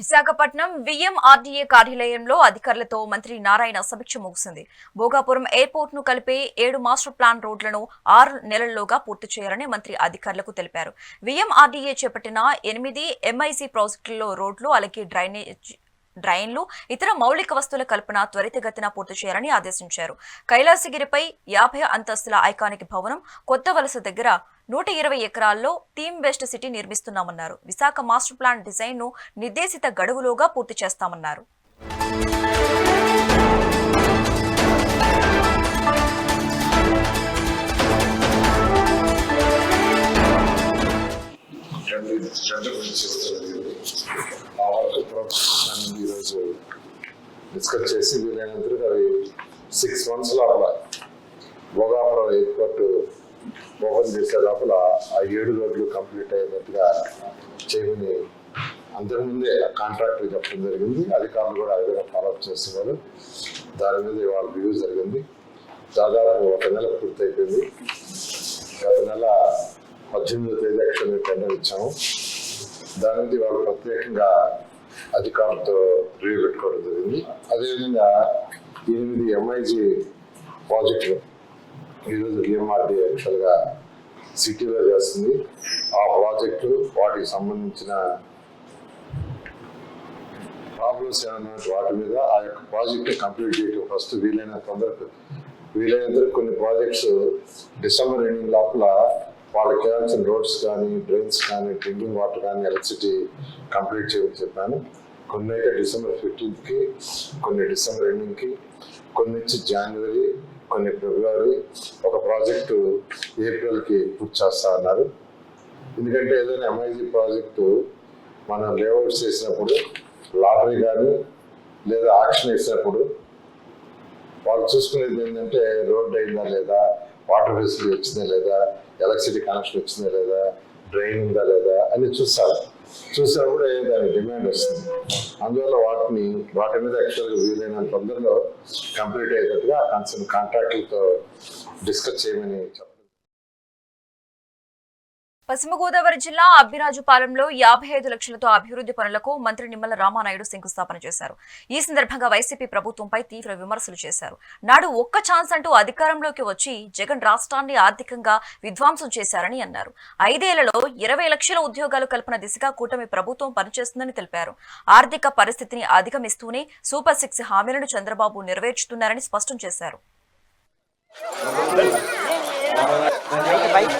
Visakhapatnam VMRDA కార్యాలయంలో అధికారులతో మంత్రి నారాయణ సమీక్ష ముగిసింది. భోగాపురం ఎయిర్పోర్ట్ను కలిపే ఏడు మాస్టర్ ప్లాన్ రోడ్లను ఆరు నెలల్లోగా పూర్తి చేయాలని మంత్రి అధికారులకు తెలిపారు. విఎంఆర్డీఏ చేపట్టిన ఎనిమిది ఎంఐసి ప్రాజెక్టుల్లో రోడ్లు అలాగే డ్రైనేజ్ డ్రైన్లు ఇతర మౌలిక వస్తువుల కల్పన త్వరితగతిన పూర్తి చేయాలని ఆదేశించారు. కైలాసగిరిపై యాభై అంతస్తుల ఐకానిక్ భవనం కొత్త వలస దగ్గర నూట ఇరవై ఎకరాల్లో థీమ్ బెస్ట్ సిటీ నిర్మిస్తున్నామన్నారు. విశాఖ మాస్టర్ ప్లాన్ డిజైన్ను నిర్దేశిత గడువులోగా పూర్తి చేస్తామన్నారు. డిస్కస్ చేసి వీలైనంతగా అవి సిక్స్ మంత్స్ లోపల. భోగాపురం ఎయిర్పోర్ట్ ఓపెన్ చేసే లోపల ఆ ఏడు రోడ్లు కంప్లీట్ అయ్యేటట్టుగా చేయమని అంతకుముందే కాంట్రాక్టర్ చెప్పడం జరిగింది. అధికారులు కూడా ఆ విధంగా ఫాలోఅప్ చేస్తున్నారు. దాని మీద ఇవాళ రివ్యూ జరిగింది. దాదాపు ఒక నెల పూర్తయిపోయింది. గత నెల పద్దెనిమిదో తేదీ యాక్చువల్గా టెండర్ ఇచ్చాము. దాని మీద వాళ్ళు ప్రత్యేకంగా అధికారులతో రివ్యూ పెట్టుకోవడం జరిగింది. అదేవిధంగా ఎనిమిది ఎంఐజీ ప్రాజెక్టులు ఈరోజు డిఎంఆర్డి యాక్చువల్గా సిటీలో చేస్తుంది. ఆ ప్రాజెక్టు వాటికి సంబంధించిన ప్రాబ్లమ్స్ ఏమైనా వాటి మీద ఆ యొక్క ప్రాజెక్ట్ కంప్లీట్ చేయటం ఫస్ట్ వీలైన తొందరగా వీలైనంత కొన్ని ప్రాజెక్ట్స్ డిసెంబర్ ఎండింగ్ లోపల వాళ్ళకి కావాల్సిన రోడ్స్ కానీ డ్రైన్స్ కానీ డ్రింకింగ్ వాటర్ కానీ ఎలక్ట్రిసిటీ కంప్లీట్ చేయమని చెప్పాను. కొన్ని అయితే డిసెంబర్ ఫిఫ్టీన్త్కి కొన్ని డిసెంబర్ ఎండింగ్కి కొన్ని వచ్చి జనవరి కొన్ని ఫిబ్రవరి ఒక ప్రాజెక్టు ఏప్రిల్కి పూర్తి చేస్తా అన్నారు. ఎందుకంటే ఏదైనా ఎంఐజీ ప్రాజెక్టు మనం లేఅవుట్ చేసినప్పుడు లాటరీ కానీ లేదా ఆక్షన్ వేసినప్పుడు వాళ్ళు చూసుకునేది ఏంటంటే రోడ్ అయిందా లేదా వాటర్ ఫెసిలిటీ వచ్చిందా లేదా ఎలక్ట్రిసిటీ కనెక్షన్ వచ్చిందా లేదా డ్రైన్ ఉందా లేదా అని చూస్తారు. చూసినప్పుడు దానికి డిమాండ్ వస్తుంది. అందువల్ల వాటిని వాటి మీద యాక్చువల్గా వీలైనంత తొందరలో కంప్లీట్ అయ్యేటట్టుగా కన్సర్న్ కాంట్రాక్టులతో డిస్కస్ చేయమని చెప్పారు పశ్చిమ గోదావరి జిల్లా అబ్బిరాజుపాలెంలో యాభై ఐదు లక్షలతో అభివృద్ధి పనులకు మంత్రి నిమ్మల రామానాయుడు శంకుస్థాపన చేశారు. ఈ సందర్భంగా వైసీపీ ప్రభుత్వంపై తీవ్ర విమర్శలు చేశారు. నాడు ఒక్క ఛాన్స్ అంటూ అధికారంలోకి వచ్చి జగన్ రాష్ట్రాన్ని ఆర్థికంగా విధ్వంసం చేశారని అన్నారు. ఐదేళ్ళలో ఇరవై లక్షల ఉద్యోగాలు కల్పన దిశగా కూటమి ప్రభుత్వం పనిచేస్తుందని తెలిపారు. ఆర్థిక పరిస్థితిని అధిగమిస్తూనే సూపర్ సిక్స్ హామీలను చంద్రబాబు నెరవేర్చుతున్నారని స్పష్టం చేశారు.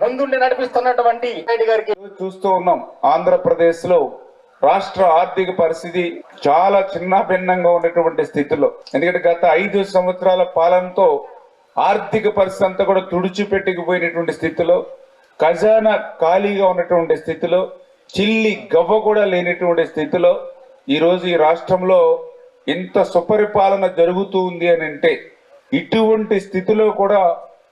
ముందుండి నడిపిస్తున్నటువంటి గారికి చూస్తూ ఉన్నాం. ఆంధ్రప్రదేశ్లో రాష్ట్ర ఆర్థిక పరిస్థితి చాలా చిన్న భిన్నంగా ఉన్నటువంటి స్థితిలో. ఎందుకంటే గత ఐదు సంవత్సరాల పాలనతో ఆర్థిక పరిస్థితి అంతా కూడా తుడిచిపెట్టుకుపోయినటువంటి స్థితిలో ఖజానా ఖాళీగా ఉన్నటువంటి స్థితిలో చిల్లి గవ్వ కూడా లేనటువంటి స్థితిలో ఈరోజు ఈ రాష్ట్రంలో ఇంత సుపరిపాలన జరుగుతూ ఉంది అని అంటే ఇటువంటి స్థితిలో కూడా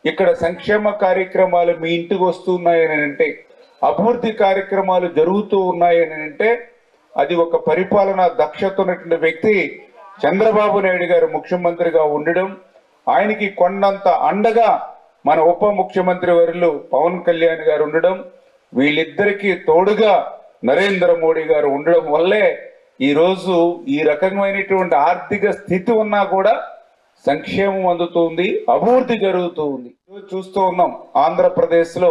ఇక్కడ సంక్షేమ కార్యక్రమాలు మీ ఇంటికి వస్తున్నాయని అంటే అభివృద్ధి కార్యక్రమాలు జరుగుతూ ఉన్నాయని అంటే అది ఒక పరిపాలన దక్షత ఉన్నటువంటి వ్యక్తి చంద్రబాబు నాయుడు గారు ముఖ్యమంత్రిగా ఉండడం ఆయనకి కొండంత అండగా మన ఉప ముఖ్యమంత్రి వర్యులు పవన్ కళ్యాణ్ గారు ఉండడం వీళ్ళిద్దరికీ తోడుగా నరేంద్ర మోడీ గారు ఉండడం వల్లే ఈరోజు ఈ రకమైనటువంటి ఆర్థిక స్థితి ఉన్నా కూడా సంక్షేమం అందుతుంది అభివృద్ధి జరుగుతూ ఉంది. చూస్తూ ఉన్నాం ఆంధ్రప్రదేశ్లో